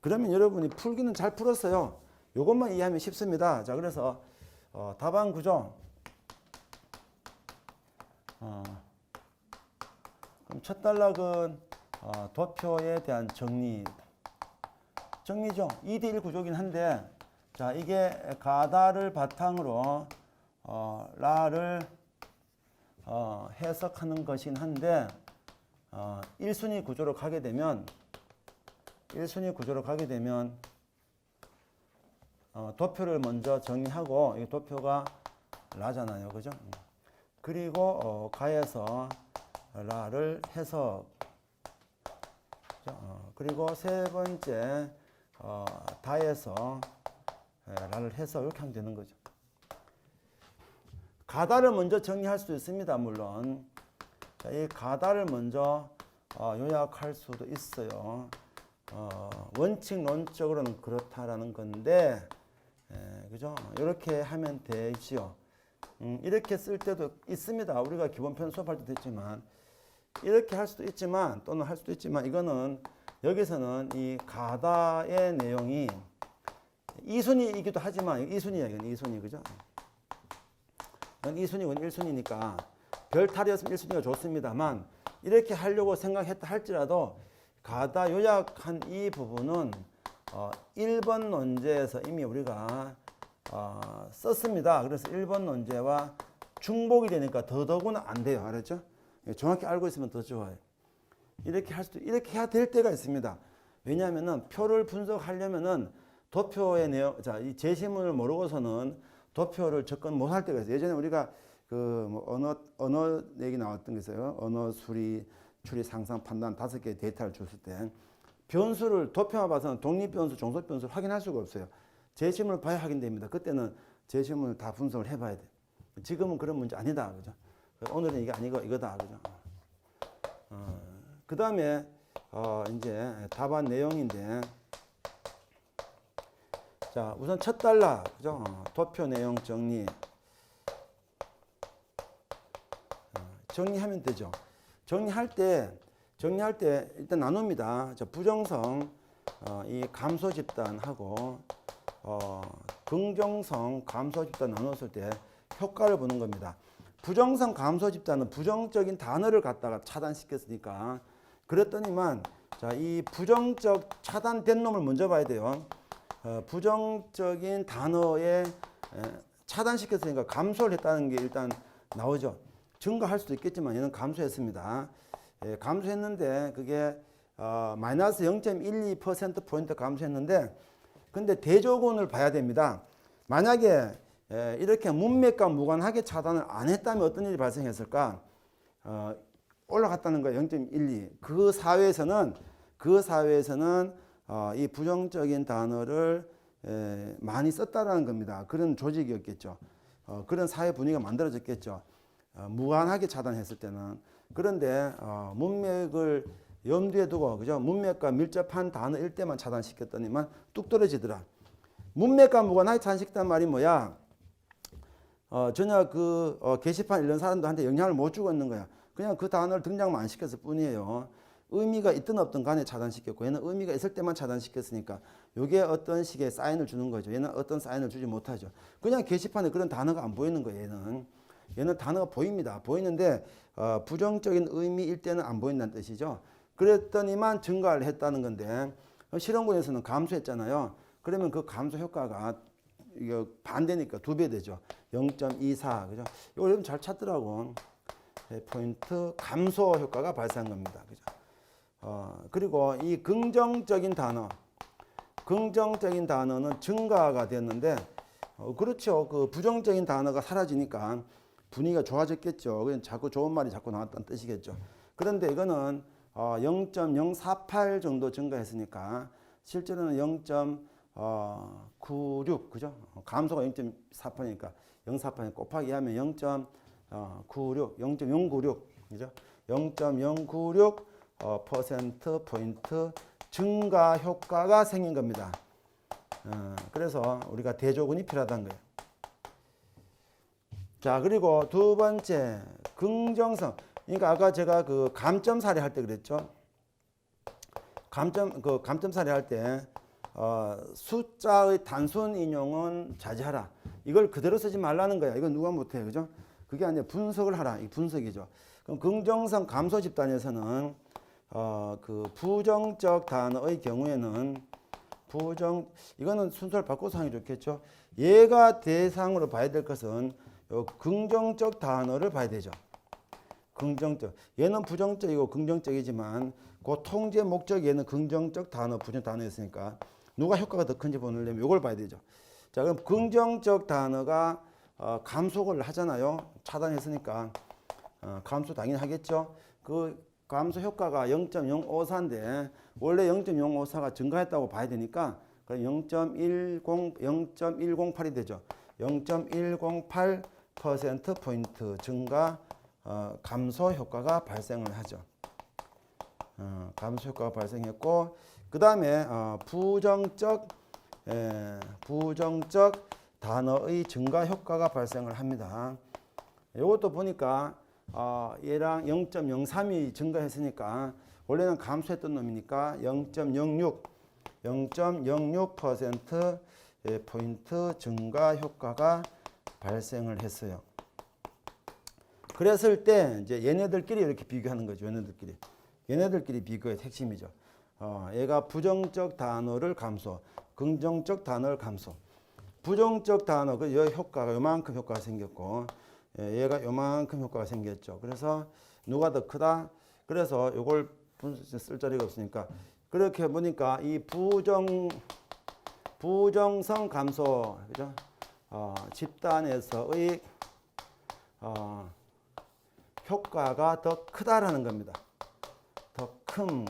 그러면 여러분이 풀기는 잘 풀었어요. 요것만 이해하면 쉽습니다. 자, 그래서 어, 답안 구조. 어, 그럼 첫 단락은 어, 도표에 대한 정리. 정리죠. 2대1 구조긴 한데, 자, 이게 가다를 바탕으로 어, 라를 어, 해석하는 것이긴 한데, 어, 1순위 구조로 가게 되면, 1순위 구조로 가게 되면, 어, 도표를 먼저 정리하고, 이 도표가 라잖아요. 그죠? 그리고 어, 가에서 라를 해석. 어, 그리고 세 번째, 어, 다에서 에, 라를 해석. 이렇게 하면 되는 거죠. 가다를 먼저 정리할 수도 있습니다. 물론. 자, 이 가다를 먼저 어, 요약할 수도 있어요. 어, 원칙론적으로는 그렇다라는 건데, 에, 그죠? 이렇게 하면 되지요. 음, 이렇게 쓸 때도 있습니다. 우리가 기본편 수업할 때도 있지만, 이렇게 할 수도 있지만, 또는 할 수도 있지만, 이거는 여기서는 이 가다의 내용이 이순위이기도 하지만, 이순위야, 이건 이순위, 그죠? 이건 2순위, 이건 1순위니까 별 탈이었으면 1순위가 좋습니다만 이렇게 하려고 생각했다 할지라도 가다 요약한 이 부분은 어, 1번 논제에서 이미 우리가 어, 썼습니다. 그래서 1번 논제와 중복이 되니까 더더구나 안 돼요. 알았죠? 예, 정확히 알고 있으면 더 좋아요. 이렇게 할 수도 이렇게 해야 될 때가 있습니다. 왜냐하면은 표를 분석하려면은 도표의 내용, 자, 이 제시문을 모르고서는 도표를 접근 못 할 때가 있어요. 예전에 우리가 그 뭐 언어 언어 얘기 나왔던 게 있어요. 언어 수리, 추리, 상상, 판단 다섯 개의 데이터를 줬을 때 변수를 도표만 봐서는 독립 변수, 종속 변수를 확인할 수가 없어요. 제시문을 봐야 확인됩니다. 그때는 제시문을 다 분석을 해봐야 돼. 지금은 그런 문제 아니다, 그죠? 오늘은 이게 아니고 이거다, 그죠? 어, 그 다음에 어, 이제 답안 내용인데. 자, 우선 첫 달라, 그죠? 어, 도표 내용 정리. 어, 정리하면 되죠. 정리할 때, 정리할 때 일단 나눕니다. 자, 부정성, 어, 이 감소 집단하고, 어, 긍정성 감소 집단 나눴을 때 효과를 보는 겁니다. 부정성 감소 집단은 부정적인 단어를 갖다가 차단시켰으니까 그랬더니만 자, 이 부정적 차단된 놈을 먼저 봐야 돼요. 어, 부정적인 단어에 에, 차단시켰으니까 감소를 했다는 게 일단 나오죠. 증가할 수도 있겠지만 얘는 감소했습니다. 예, 감소했는데 그게 어, 마이너스 0.12% 포인트 감소했는데 근데 대조군을 봐야 됩니다. 만약에 에, 이렇게 문맥과 무관하게 차단을 안 했다면 어떤 일이 발생했을까? 어, 올라갔다는 거예요. 0.12. 그 사회에서는 그 사회에서는 어, 이 부정적인 단어를 에, 많이 썼다라는 겁니다. 그런 조직이었겠죠. 어, 그런 사회 분위기가 만들어졌겠죠. 어, 무관하게 차단했을 때는 그런데 어, 문맥을 염두에 두고 그죠? 문맥과 밀접한 단어일 때만 차단시켰더니만 뚝 떨어지더라. 문맥과 무관하게 차단시켰단 말이 뭐야? 어, 전혀 그 어, 게시판 이런 사람들한테 영향을 못 주고 있는 거야. 그냥 그 단어를 등장만 안 시켰을 뿐이에요. 의미가 있든 없든 간에 차단시켰고 얘는 의미가 있을 때만 차단시켰으니까 이게 어떤 식의 사인을 주는 거죠. 얘는 어떤 사인을 주지 못하죠. 그냥 게시판에 그런 단어가 안 보이는 거예요. 얘는 얘는 단어가 보입니다. 보이는데 어, 부정적인 의미일 때는 안 보인다는 뜻이죠. 그랬더니만 증가를 했다는 건데 실험군에서는 감소했잖아요. 그러면 그 감소 효과가 반대니까 두 배 되죠. 0.24 그죠? 이거 잘 찾더라고. 네, 포인트 감소 효과가 발생한 겁니다. 그죠? 어, 그리고 이 긍정적인 단어, 긍정적인 단어는 증가가 됐는데, 어, 그렇죠. 그 부정적인 단어가 사라지니까 분위기가 좋아졌겠죠. 그냥 자꾸 좋은 말이 자꾸 나왔다는 뜻이겠죠. 그런데 이거는 어, 0.048 정도 증가했으니까 실제로는 0.96 그죠? 어, 감소가 0.48이니까 0.48 곱하기 하면 0.96, 0.096 그죠? 0.096 어, 퍼센트 포인트 증가 효과가 생긴 겁니다. 어, 그래서 우리가 대조군이 필요하다는 거예요. 자, 그리고 두 번째, 긍정성. 그러니까 아까 제가 그 감점 사례 할 때 그랬죠. 감점, 그 감점 사례 할 때, 어, 숫자의 단순 인용은 자제하라. 이걸 그대로 쓰지 말라는 거야. 이건 누가 못해, 그죠? 그게 아니라 분석을 하라. 이 분석이죠. 그럼 긍정성 감소 집단에서는 어, 그 부정적 단어의 경우에는 부정 이거는 순서를 바꿔서 하는 게 좋겠죠. 얘가 대상으로 봐야 될 것은 요 긍정적 단어를 봐야 되죠. 긍정적. 얘는 부정적이고 긍정적이지만 그 통제 목적 얘는 긍정적 단어, 부정 단어였으니까 누가 효과가 더 큰지 보려면 이걸 봐야 되죠. 자, 그럼 긍정적 단어가 어, 감속을 하잖아요. 차단했으니까 어, 감소 당연히 하겠죠. 그 감소 효과가 0.054인데 원래 0.054가 증가했다고 봐야 되니까 그럼 0.10 0.108이 되죠. 0.108% 포인트 증가 어, 감소 효과가 발생을 하죠. 어, 감소 효과가 발생했고 그 다음에 어, 부정적 에, 부정적 단어의 증가 효과가 발생을 합니다. 이것도 보니까 어, 얘랑 0.03이 증가했으니까 원래는 감소했던 놈이니까 0.06 0.06% 예, 포인트 증가 효과가 발생을 했어요. 그랬을 때 이제 얘네들끼리 이렇게 비교하는 거죠. 얘네들끼리. 얘네들끼리 비교의 핵심이죠. 어, 얘가 부정적 단어를 감소, 긍정적 단어를 감소. 부정적 단어 그여 효과가 요만큼 효과가 생겼고 예, 얘가 요만큼 효과가 생겼죠. 그래서 누가 더 크다? 그래서 요걸 분- 쓸 자리가 없으니까 그렇게 보니까 이 부정 부정성 감소 그죠? 어, 집단에서의 어, 효과가 더 크다라는 겁니다. 더 큰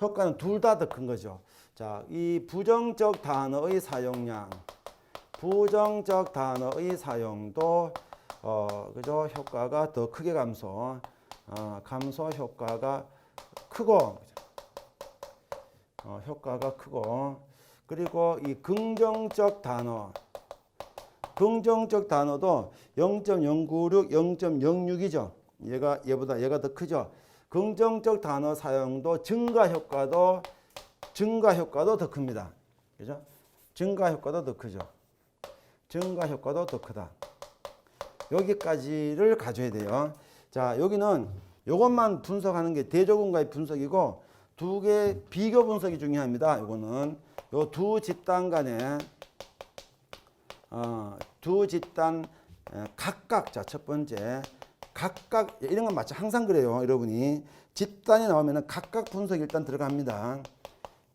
효과는 둘 다 더 큰 거죠. 자, 이 부정적 단어의 사용량, 부정적 단어의 사용도 어, 그죠? 효과가 더 크게 감소, 어, 감소 효과가 크고, 어, 효과가 크고, 그리고 이 긍정적 단어, 긍정적 단어도 0.096, 0.06이죠. 얘가 얘보다 얘가 더 크죠. 긍정적 단어 사용도 증가 효과도 증가 효과도 더 큽니다. 그죠? 증가 효과도 더 크죠. 증가 효과도 더 크다. 여기까지를 가져야 돼요. 자, 여기는 이것만 분석하는 게 대조군과의 분석이고 두 개 비교 분석이 중요합니다. 이거는 요 두 집단 간의 어, 두 집단 에, 각각 자 첫 번째 각각 이런 건 마치 항상 그래요 여러분이. 집단이 나오면은 각각 분석이 일단 들어갑니다.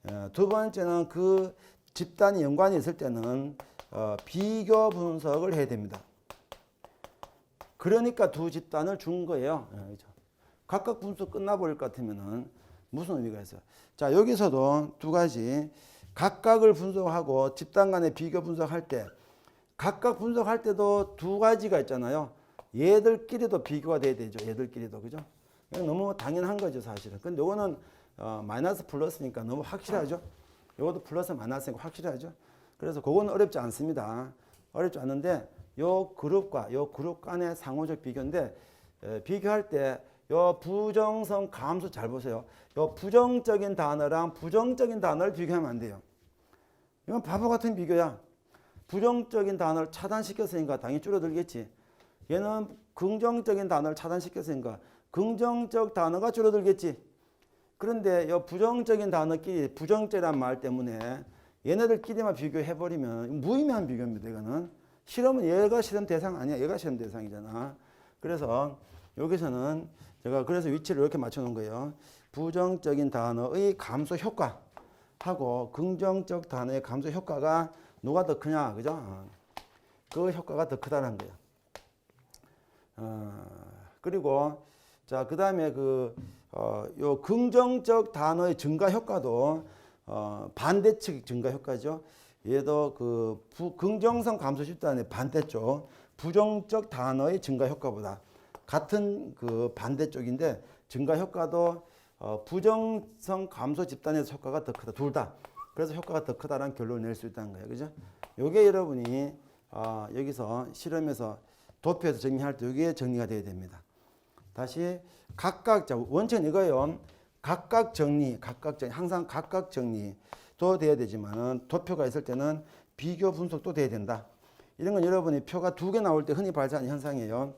에, 두 번째는 그 집단이 연관이 있을 때는 어, 비교 분석을 해야 됩니다. 그러니까 두 집단을 준 거예요. 예? 각각 분석 끝나버릴 것 같으면은 무슨 의미가 있어요? 자 여기서도 두 가지. 각각을 분석하고 집단 간의 비교 분석할 때 각각 분석할 때도 두 가지가 있잖아요. 얘들끼리도 비교가 돼야 되죠. 얘들끼리도 그죠? 너무 당연한 거죠, 사실은. 근데 이거는 어, 마이너스 플러스니까 너무 확실하죠. 이것도 플러스 마이너스니까 확실하죠. 그래서 그거는 어렵지 않습니다. 어렵지 않은데 요 그룹과 요 그룹 간의 상호적 비교인데 에, 비교할 때 요 부정성 감소 잘 보세요. 요 부정적인 단어랑 부정적인 단어를 비교하면 안 돼요. 이건 바보 같은 비교야. 부정적인 단어를 차단시켰으니까 당연히 줄어들겠지. 얘는 긍정적인 단어를 차단시켰으니까 긍정적 단어가 줄어들겠지. 그런데 이 부정적인 단어끼리 부정적이란 말 때문에 얘네들끼리만 비교해버리면 무의미한 비교입니다. 이거는 실험은 얘가 실험 대상 아니야. 얘가 실험 대상이잖아. 그래서 여기서는 제가 그래서 위치를 이렇게 맞춰놓은 거예요. 부정적인 단어의 감소 효과 하고 긍정적 단어의 감소 효과가 누가 더 크냐, 그죠? 어. 그 효과가 더 크다는 거예요. 어, 그리고 자, 그 다음에 그, 어, 요 긍정적 단어의 증가 효과도 어, 반대측 증가 효과죠. 얘도 그 부, 긍정성 감소 집단의 반대쪽, 부정적 단어의 증가 효과보다 같은 그 반대쪽인데 증가 효과도 어, 부정성 감소 집단에서 효과가 더 크다. 둘 다. 그래서 효과가 더 크다라는 결론을 낼 수 있다는 거예요. 그죠? 요게 여러분이 어, 여기서 실험에서 도표에서 정리할 때 이게 정리가 돼야 됩니다. 다시 각각 자 원칙은 이거예요. 각각 정리, 각각 정리, 항상 각각 정리. 도 돼야 되지만은 도표가 있을 때는 비교 분석도 돼야 된다. 이런 건 여러분이 표가 두 개 나올 때 흔히 발생하는 현상이에요.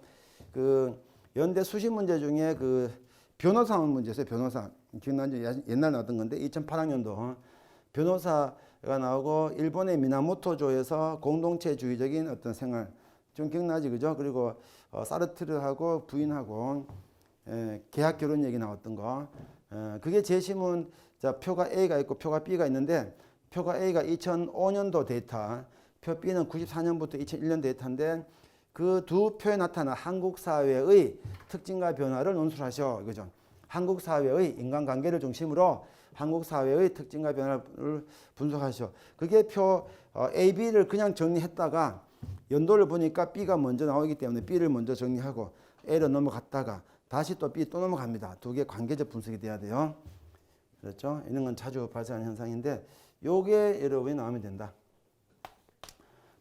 그 연대 수시 문제 중에 그 변호사 문제였어요. 변호사 기억나죠? 옛날 나왔던 건데 2008학년도 변호사가 나오고 일본의 미나모토조에서 공동체주의적인 어떤 생활 좀 기억나지 그죠? 그리고 어, 사르트르하고 부인하고 에, 계약 결혼 얘기 나왔던 거. 에, 그게 제시문 자 표가 A가 있고 표가 B가 있는데 표가 A가 2005년도 데이터, 표 B는 94년부터 2001년 데이터인데 그 두 표에 나타난 한국 사회의 특징과 변화를 논술하셔 이거죠. 한국 사회의 인간관계를 중심으로 한국 사회의 특징과 변화를 분석하셔. 그게 표 어, A, B를 그냥 정리했다가 연도를 보니까 B가 먼저 나오기 때문에 B를 먼저 정리하고 A로 넘어갔다가 다시 또 B 또 넘어갑니다. 두 개 관계적 분석이 돼야 돼요. 그렇죠? 이런 건 자주 발생하는 현상인데 요게 여러분이 나오면 된다.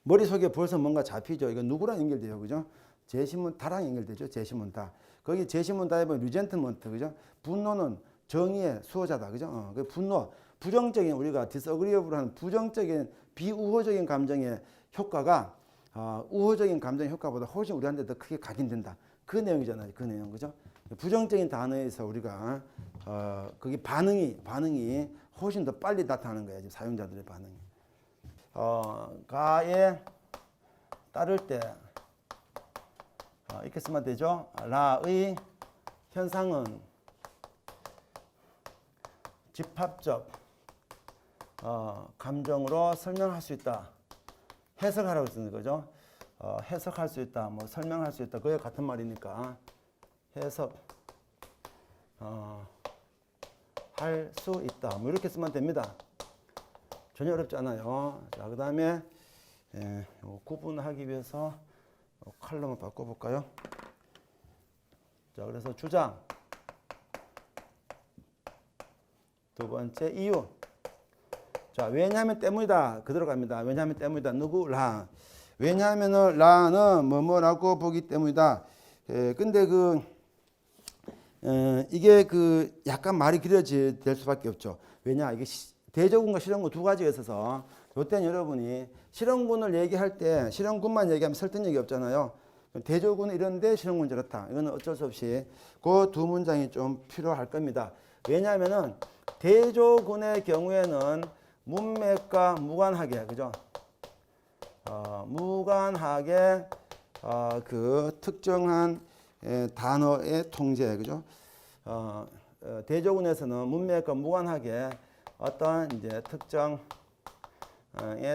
머릿속에 벌써 뭔가 잡히죠. 이거 누구랑 연결돼요. 그죠? 제시문 다랑 연결되죠. 제시문 다. 거기 제시문 다에 보면 리젠트먼트. 그죠? 분노는 정의의 수호자다. 그죠? 어, 그 분노. 부정적인 우리가 디스어그리어블 하는 부정적인 비우호적인 감정의 효과가 어, 우호적인 감정의 효과보다 훨씬 우리한테 더 크게 각인된다. 그 내용이잖아요. 그 내용. 그죠? 부정적인 단어에서 우리가 어, 그게 반응이 반응이 훨씬 더 빨리 나타나는 거예요. 지금 사용자들의 반응이. 어, 가에 따를 때 어, 이렇게 쓰면 되죠. 라의 현상은 집합적 어, 감정으로 설명할 수 있다. 해석하라고 쓰는 거죠. 어, 해석할 수 있다. 뭐 설명할 수 있다. 그게 같은 말이니까 해석 어, 할 수 있다. 뭐 이렇게 쓰면 됩니다. 전혀 어렵지 않아요. 자, 그 다음에 예, 요 구분하기 위해서 요 칼럼을 바꿔볼까요? 자, 그래서 주장 두 번째 이유. 자, 왜냐하면 때문이다. 그대로 갑니다. 왜냐하면 때문이다. 누구? 라. 왜냐하면은 라는 뭐뭐라고 보기 때문이다. 예, 근데 그 에, 이게 그 약간 말이 길어질 될 수밖에 없죠. 왜냐 이게 시, 대조군과 실현군 두 가지가 있어서 요때는 여러분이 실현군을 얘기할 때 실현군만 얘기하면 설득력이 없잖아요. 대조군은 이런데 실현군 저렇다. 이거는 어쩔 수 없이 그 두 문장이 좀 필요할 겁니다. 왜냐하면은 대조군의 경우에는 문맥과 무관하게 그죠? 어, 무관하게 어, 그 특정한 에, 단어의 통제 그죠? 어, 어, 대조군에서는 문맥과 무관하게 어떤 이제 특정의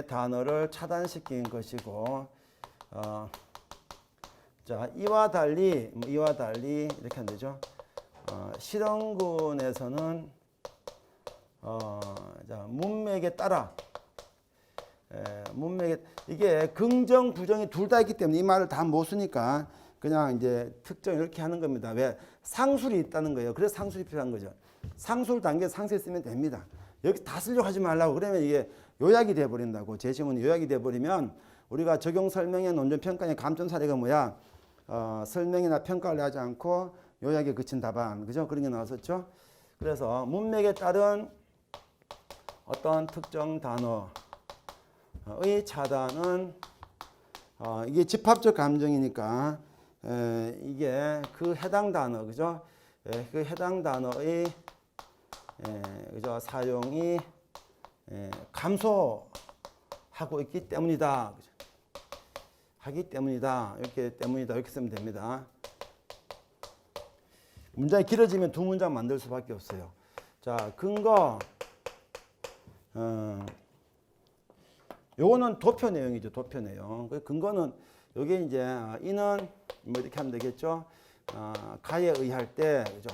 단어를 차단시킨 것이고 어, 자 이와 달리 뭐 이와 달리 이렇게 하면 되죠. 어, 실험군에서는 어, 자, 문맥에 따라 에, 문맥에 이게 긍정 부정이 둘 다 있기 때문에 이 말을 다 못 쓰니까 그냥 이제 특정 이렇게 하는 겁니다. 왜 상술이 있다는 거예요. 그래서 상술이 필요한 거죠. 상술 단계 상세 쓰면 됩니다. 여기 다 쓰려고 하지 말라고 그러면 이게 요약이 돼 버린다고 제시문이 요약이 돼 버리면 우리가 적용 설명의 논점 평가의 감점 사례가 뭐야? 어, 설명이나 평가를 하지 않고 요약에 그친 답안 그죠? 그런 게 나왔었죠. 그래서 문맥에 따른 어떤 특정 단어의 차단은 어, 이게 집합적 감정이니까 에, 이게 그 해당 단어 그죠? 에, 그 해당 단어의 에, 그죠? 사용이 에, 감소하고 있기 때문이다. 그죠? 하기 때문이다. 이렇게 때문이다. 이렇게 쓰면 됩니다. 문장이 길어지면 두 문장 만들 수밖에 없어요. 자, 근거. 어, 요거는 도표 내용이죠. 도표 내용. 그 근거는 요게 이제 아, 이는 뭐 이렇게 하면 되겠죠. 어, 가에 의할 때 그죠.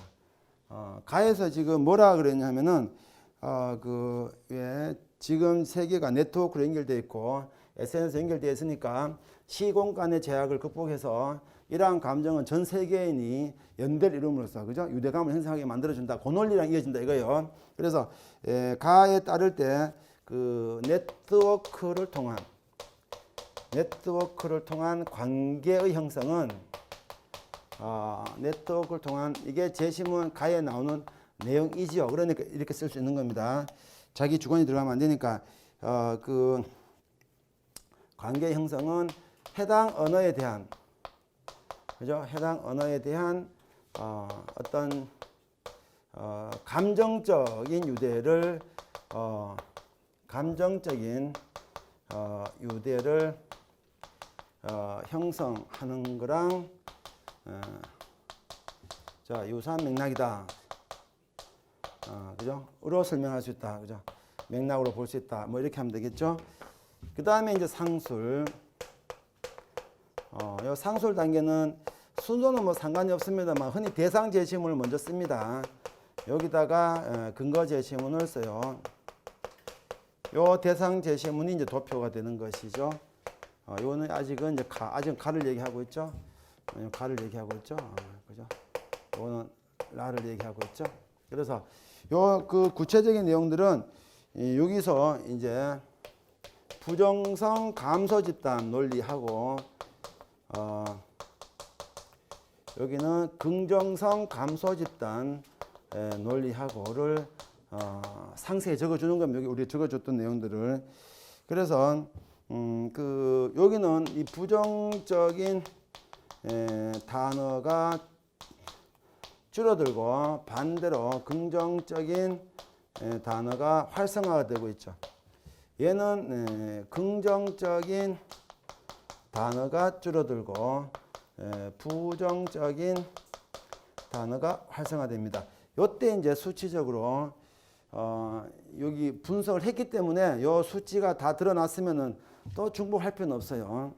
어, 가에서 지금 뭐라 그랬냐면은 어, 그 예, 지금 세계가 네트워크로 연결돼 있고 SNS 연결되어 있으니까 시공간의 제약을 극복해서 이러한 감정은 전 세계인이 연대를 이룸으로써 그죠 유대감을 형성하게 만들어 준다. 그 논리랑 이어진다 이거요. 그래서 에, 가에 따를 때 그 네트워크를 통한 네트워크를 통한 관계의 형성은 어, 네트워크를 통한 이게 제시문 가에 나오는 내용이지요. 그러니까 이렇게 쓸 수 있는 겁니다. 자기 주관이 들어가면 안 되니까 어, 그 관계 형성은 해당 언어에 대한 그죠? 해당 언어에 대한 어, 어떤 어, 감정적인 유대를 어, 감정적인 어, 유대를 어, 형성하는 거랑 어, 자 유사한 맥락이다. 어, 그죠? 으로 설명할 수 있다. 그죠? 맥락으로 볼 수 있다. 뭐 이렇게 하면 되겠죠? 그 다음에 이제 상술. 어, 요 상술 단계는 순서는 뭐 상관이 없습니다만 흔히 대상 제시문을 먼저 씁니다. 여기다가 어, 근거 제시문을 써요. 요 대상 제시문이 이제 도표가 되는 것이죠. 어, 요는 아직은 이제 가, 아직 가를 얘기하고 있죠. 어, 가를 얘기하고 있죠. 어, 그죠? 요는 라를 얘기하고 있죠. 그래서 요 그 구체적인 내용들은 이 여기서 이제 부정성 감소 집단 논리하고 어, 여기는 긍정성 감소 집단 에, 논리하고를 어, 상세히 적어주는 겁니다. 여기 우리 적어줬던 내용들을 그래서 음, 그 여기는 이 부정적인 에, 단어가 줄어들고 반대로 긍정적인 에, 단어가 활성화가 되고 있죠. 얘는 에, 긍정적인 단어가 줄어들고 에, 부정적인 단어가 활성화됩니다. 요때 이제 수치적으로 어, 여기 분석을 했기 때문에 요 수치가 다 드러났으면은 또 중복할 필요는 없어요.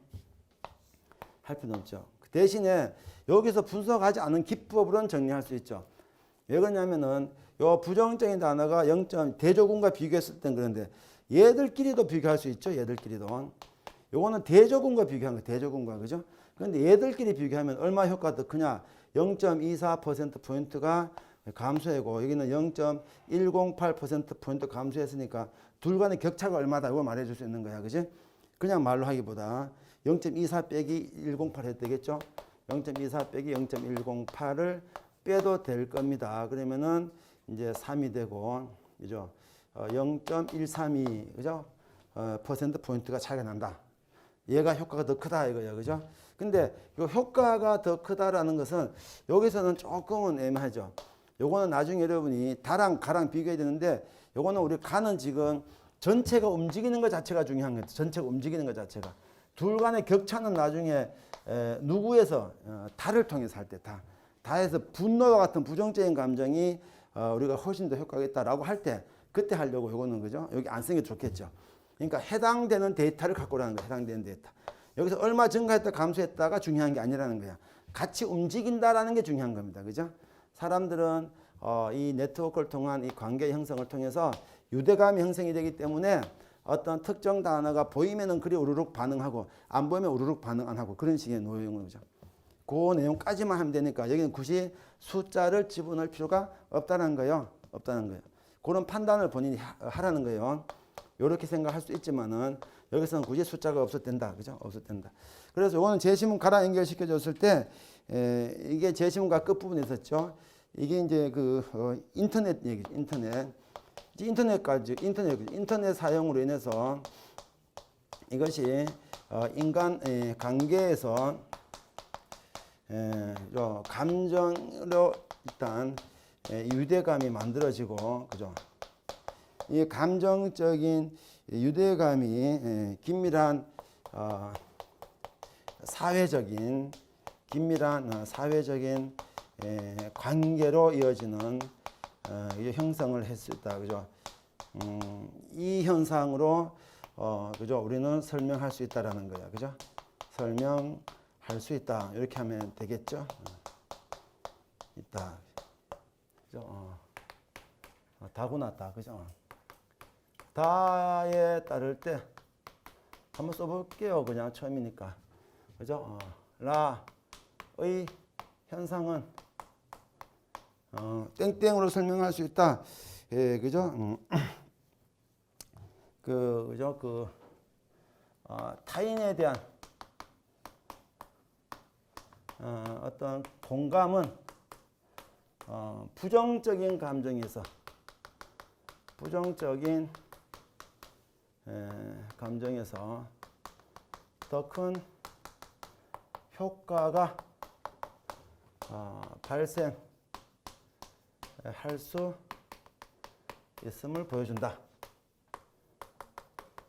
할 필요는 없죠. 그 대신에 여기서 분석하지 않은 기법으로는 정리할 수 있죠. 왜 그러냐면은 요 부정적인 단어가 0점 대조군과 비교했을 땐 그런데 얘들끼리도 비교할 수 있죠. 얘들끼리도. 요거는 대조군과 비교한 거 대조군과 그죠? 그런데 얘들끼리 비교하면 얼마 효과가 더 크냐? 0.24% 포인트가 감소하고 여기는 0.108% 포인트 감소했으니까 둘 간의 격차가 얼마다 이거 말해 줄 수 있는 거야. 그지? 그냥 말로 하기보다 0.24 빼기 108 해도 되겠죠? 0.24 빼기 0.108을 빼도 될 겁니다. 그러면은 이제 3이 되고 그죠? 어, 0.132 그죠? 어, 퍼센트 포인트가 차이가 난다. 얘가 효과가 더 크다 이거야. 그죠? 근데 요 효과가 더 크다라는 것은 여기서는 조금은 애매하죠. 요거는 나중에 여러분이 다랑 가랑 비교해야 되는데 요거는 우리 가는 지금 전체가 움직이는 것 자체가 중요한 거예요. 전체가 움직이는 것 자체가. 둘 간의 격차는 나중에 에, 누구에서 어, 다를 통해서 할 때 다. 다해서 분노와 같은 부정적인 감정이 어, 우리가 훨씬 더 효과가 있다라고 할 때 그때 하려고 요거는 그죠? 여기 안 쓰는 게 좋겠죠. 그러니까 해당되는 데이터를 갖고 오라는 거야. 해당되는 데이터. 여기서 얼마 증가했다 감소했다가 중요한 게 아니라는 거야. 같이 움직인다라는 게 중요한 겁니다. 그죠? 사람들은 어, 이 네트워크를 통한 이 관계 형성을 통해서 유대감이 형성이 되기 때문에 어떤 특정 단어가 보이면은 그리 우르륵 반응하고 안 보이면 우르륵 반응 안 하고 그런 식의 내용인 거죠. 그 내용까지만 하면 되니까 여기는 굳이 숫자를 집어넣을 필요가 없다는 거예요. 없다는 거예요. 그런 판단을 본인이 하- 하라는 거예요. 이렇게 생각할 수 있지만은 여기서는 굳이 숫자가 없어도 된다. 그죠? 없어도 된다. 그래서 이거는 제시문 가라 연결시켜 줬을 때 에, 이게 제시문과 끝부분에 있었죠. 이게 이제 그 어, 인터넷 얘기, 인터넷. 인터넷까지 인터넷 인터넷 사용으로 인해서 이것이 어, 인간 에, 관계에서 에, 저 감정으로 일단 에, 유대감이 만들어지고 그죠? 이 감정적인 유대감이 에, 긴밀한 어, 사회적인 긴밀한 어, 사회적인 에, 관계로 이어지는 어, 이 형성을 했었다 그죠? 음, 이 현상으로 어, 그죠? 우리는 설명할 수 있다라는 거야 그죠? 설명할 수 있다 이렇게 하면 되겠죠? 어, 있다 그죠? 어. 어, 다구났다 그죠? 다에 따를 때 한번 써볼게요. 그냥 처음이니까. 그죠? 어, 라의 현상은 어, 땡땡으로 설명할 수 있다. 예, 그죠? 음, 그, 그죠? 그, 어, 타인에 대한 어, 어떤 공감은 어, 부정적인 감정에서 부정적인 에, 감정에서 더 큰 효과가 어, 발생할 수 있음을 보여준다.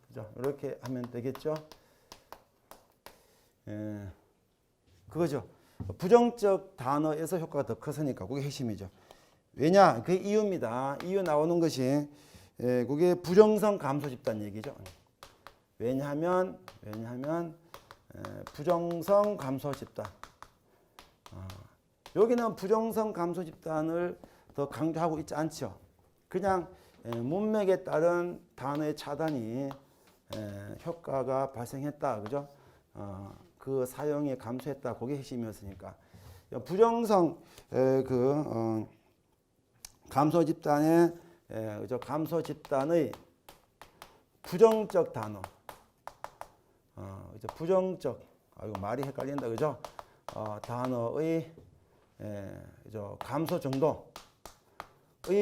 그죠? 이렇게 하면 되겠죠? 예, 그거죠. 부정적 단어에서 효과가 더 커서니까 그게 핵심이죠. 왜냐? 그 이유입니다. 이유 나오는 것이 예, 그게 부정성 감소 집단 얘기죠. 왜냐하면 왜냐하면 에, 부정성 감소 집단. 아, 여기는 부정성 감소 집단을 더 강조하고 있지 않죠. 그냥 에, 문맥에 따른 단어의 차단이 에, 효과가 발생했다, 그죠? 어, 그 사용이 감소했다, 그게 핵심이었으니까 부정성 에, 그 어, 감소 집단의 에, 그죠? 감소 집단의 부정적 단어. 어, 이제 부정적, 아, 이거 말이 헷갈린다, 그죠? 어, 단어의 에, 그죠? 감소 정도의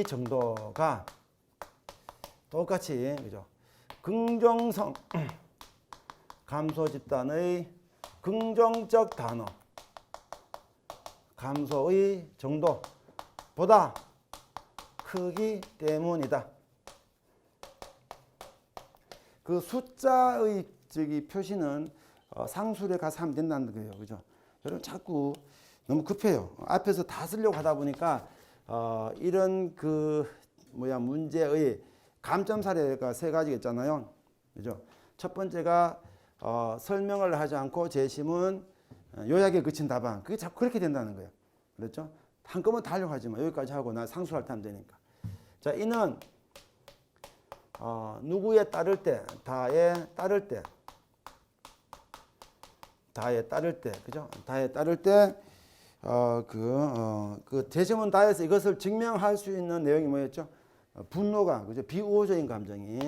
정도가 똑같이, 그죠? 긍정성 감소 집단의 긍정적 단어 감소의 정도보다 크기 때문이다. 그 숫자의 저기 표시는 어, 상술에 가서 된다는 거예요. 그죠? 여러분 자꾸 너무 급해요. 앞에서 다 쓰려고 하다 보니까 어, 이런 그 뭐야 문제의 감점 사례가 세 가지가 있잖아요. 그죠? 첫 번째가 어, 설명을 하지 않고 재심은 어, 요약에 그친 답안. 그게 자꾸 그렇게 된다는 거예요. 그렇죠? 한꺼번에 다 하려고 하지 마. 여기까지 하고 나 상수할 때 하면 되니까. 자, 이는 어, 누구에 따를 때, 다에 따를 때, 다에 따를 때, 그죠? 다에 따를 때, 어, 그, 어, 그 대시문 다에서 이것을 증명할 수 있는 내용이 뭐였죠? 어, 분노가, 그죠? 비우호적인 감정이.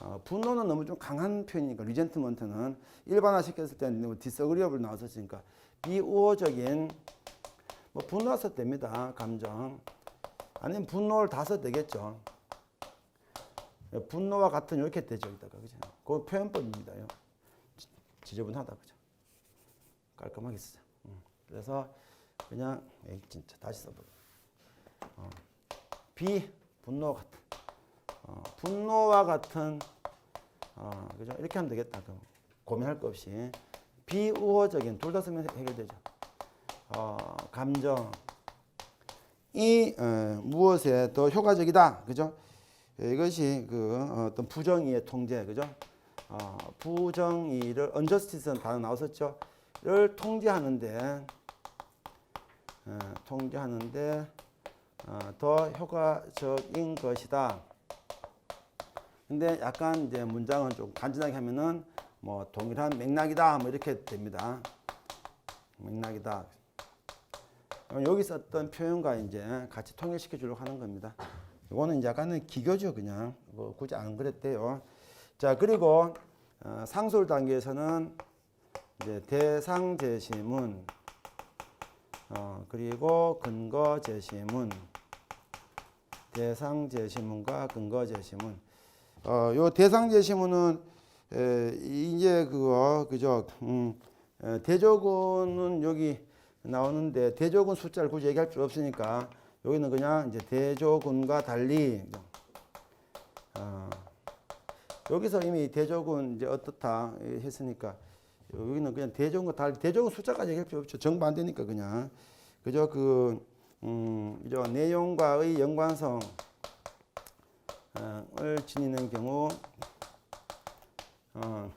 어, 분노는 너무 좀 강한 표현이니까, 리젠트먼트는 일반화 시켰을 때는 디서그리어블 나왔었으니까, 비우호적인, 뭐, 분노가 써도 됩니다. 감정. 아니면 분노를 다 써도 되겠죠. 분노와 같은 이렇게 되죠. 이따가 그죠? 그 표현법입니다. 지저분하다 그죠? 깔끔하게 쓰자. 음. 그래서 그냥 에이 진짜 다시 써보자. 어. 비 분노 같은 어, 분노와 같은 어, 그죠? 이렇게 하면 되겠다. 그럼 고민할 거 없이 비우호적인 둘 다 쓰면 해결되죠. 어, 감정 이 어, 무엇에 더 효과적이다, 그죠? 예, 이것이 그 어떤 부정의의 통제, 그죠? 어, 부정의를 unjustice는 단어 나왔었죠. 를 통제하는데 어, 통제하는데 어, 더 효과적인 것이다. 근데 약간 이제 문장은 좀 간단하게 하면은 뭐 동일한 맥락이다 뭐 이렇게 됩니다. 맥락이다. 어, 여기 썼던 표현과 이제 같이 통일시켜 주려고 하는 겁니다. 이거는 이제 약간은 기교죠, 그냥. 뭐 굳이 안 그랬대요. 자, 그리고 어, 상술 단계에서는 이제 대상 제시문, 어, 그리고 근거 제시문, 대상 제시문과 근거 제시문. 어, 요 대상 제시문은 에, 이제 그거 그죠? 음, 에, 대조군은 여기 나오는데 대조군 숫자를 굳이 얘기할 필요 없으니까 여기는 그냥 이제 대조군과 달리 어, 여기서 이미 대조군 이제 어떻다 했으니까 여기는 그냥 대조군과 달리 대조군 숫자까지 얘기할 필요 없죠. 정반대니까 그냥. 그저 그 음, 그죠 내용과의 연관성을 지니는 경우 어,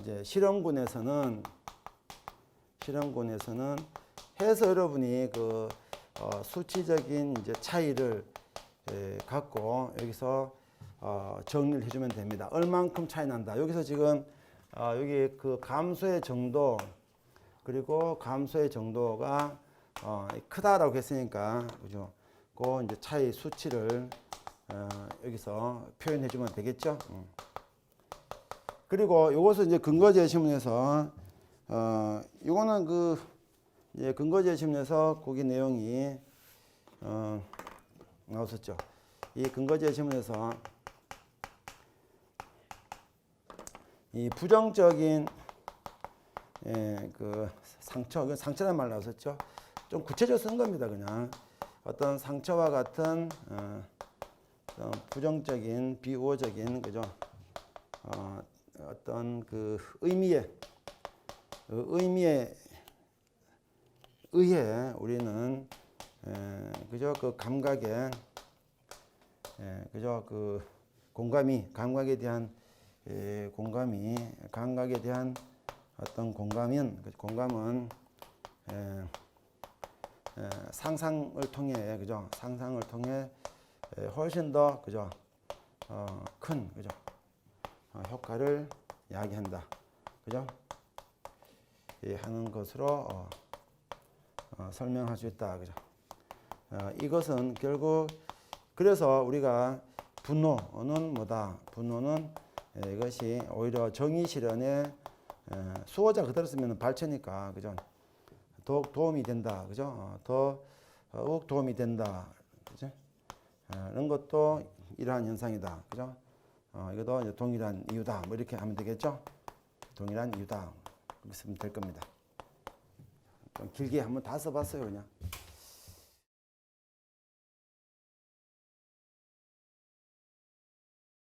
이제 실험군에서는 실험군에서는 해서 여러분이 그 어, 수치적인 이제 차이를 에, 갖고 여기서 어, 정리를 해주면 됩니다. 얼만큼 차이 난다. 여기서 지금 어, 여기 그 감소의 정도 그리고 감소의 정도가 어, 크다라고 했으니까 그죠? 그 이제 차이 수치를 어, 여기서 표현해주면 되겠죠. 음. 그리고 이것은 이제 근거 제시문에서 어 이거는 그 이제 근거 제시문에서 거기 내용이 어 나왔었죠. 이 근거제 지문에서 이 부정적인 예, 그 상처, 그 상처란 말 나왔었죠. 좀 구체적으로 쓴 겁니다. 그냥 어떤 상처와 같은 어, 부정적인 비우호적인 그죠. 어, 어떤 그 의미의 그 의미에 의해 우리는 에, 그저 그 감각에 에, 그저 그 공감이 감각에 대한 에, 공감이 감각에 대한 어떤 공감은 그 공감은 에, 에, 상상을 통해 그죠 상상을 통해 에, 훨씬 더 그죠 어, 큰 그죠 어, 효과를 야기한다. 그죠? 예, 하는 것으로 어, 어, 설명할 수 있다. 그죠? 어, 이것은 결국 그래서 우리가 분노는 뭐다? 분노는 에, 이것이 오히려 정의 실현에 에, 수호자 그대로 쓰면 발체니까 그죠? 더욱 도움이 된다. 그죠? 어, 더 더욱 도움이 된다. 그죠? 어, 이런 것도 이러한 현상이다. 그죠 어, 이것도 이제 동일한 이유다. 뭐 이렇게 하면 되겠죠? 동일한 이유다. 그렇게 쓰면 될 겁니다. 좀 길게 한번 다 써봤어요 그냥